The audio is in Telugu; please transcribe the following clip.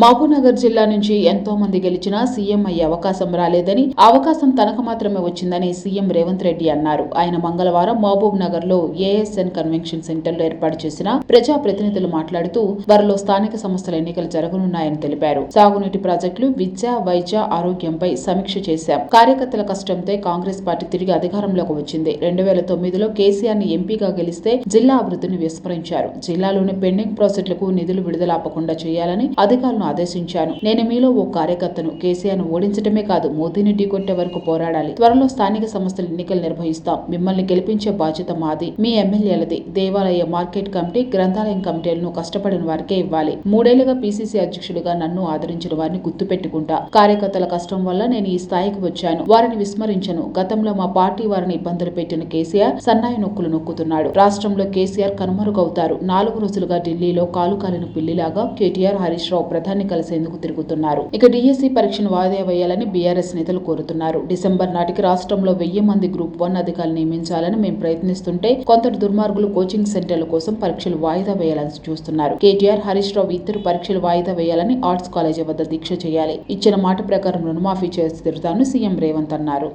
మహబూబ్నగర్ జిల్లా నుంచి ఎంతో మంది గెలిచినా సీఎం అయ్యే అవకాశం రాలేదని అవకాశం తనకు మాత్రమే వచ్చిందని సీఎం రేవంత్ రెడ్డి అన్నారు. ఆయన మంగళవారం మహబూబ్ నగర్లో ఏఎస్ఎన్ కన్వెన్షన్ సెంటర్లో ఏర్పాటు చేసిన ప్రజా ప్రతినిధులు మాట్లాడుతూ త్వరలో స్థానిక సంస్థల ఎన్నికలు జరగనున్నాయని తెలిపారు. సాగునీటి ప్రాజెక్టులు విద్య వైద్య ఆరోగ్యంపై సమీక్ష చేశాం. కార్యకర్తల కష్టంతో కాంగ్రెస్ పార్టీ తిరిగి అధికారంలోకి వచ్చింది. రెండు వేల తొమ్మిదిలో కేసీఆర్ని ఎంపీగా గెలిస్తే జిల్లా అభివృద్ధిని విస్మరించారు. జిల్లాలోని పెండింగ్ ప్రాజెక్టులకు నిధులు విడుదల ఆపకుండా చేయాలని కార్యకర్తలను ఆదేశించాను. నేను మీలో ఓ కార్యకర్తను కేసీఆర్ను ఓడించడమే కాదు మోదీని ఢీకొట్టే వరకు పోరాడాలి. త్వరలో స్థానిక సంస్థల ఎన్నికలు నిర్వహిస్తాం. మిమ్మల్ని గెలిపించే బాధ్యత మాది. మీ ఎమ్మెల్యేలది. దేవాలయ మార్కెట్ కమిటీ గ్రంథాలయం కమిటీలను కష్టపడిన వారికే ఇవ్వాలి. మూడేళ్ళుగా పీసీసీ అధ్యక్షుడిగా నన్ను ఆదరించిన వారిని గుర్తుపెట్టుకుంటా. కార్యకర్తల కష్టం వల్ల నేను ఈ స్థాయికి వచ్చాను. వారిని విస్మరించను. గతంలో మా పార్టీ వారిని ఇబ్బందులు పెట్టిన కేసీఆర్ సన్నాయి నొక్కులు నొక్కుతున్నాడు. రాష్ట్రంలో కేసీఆర్ కనుమరుగవుతారు. నాలుగు రోజులుగా ఢిల్లీలో కాలు కాలిన పిల్లిలాగా కేటీఆర్ హరీష్ రావు ప్రధాని కలిసేందుకు తిరుగుతున్నారు. ఇక డిఎస్సి పరీక్షను వాయిదా వేయాలని బీఆర్ఎస్ నేతలు కోరుతున్నారు. డిసెంబర్ నాటికి రాష్ట్రంలో వెయ్యి మంది గ్రూప్ వన్ అధికారులు నియమించాలని మేము ప్రయత్నిస్తుంటే కొందరు దుర్మార్గులు కోచింగ్ సెంటర్ల కోసం పరీక్షలు వాయిదా వేయాలని చూస్తున్నారు. కేటీఆర్ హరీష్ రావు ఇద్దరు పరీక్షలు వాయిదా వేయాలని ఆర్ట్స్ కాలేజీ వద్ద దీక్ష చేయాలి. ఇచ్చిన మాట ప్రకారం రుణమాఫీ చేసి తిరుతాను సీఎం రేవంత్ అన్నారు.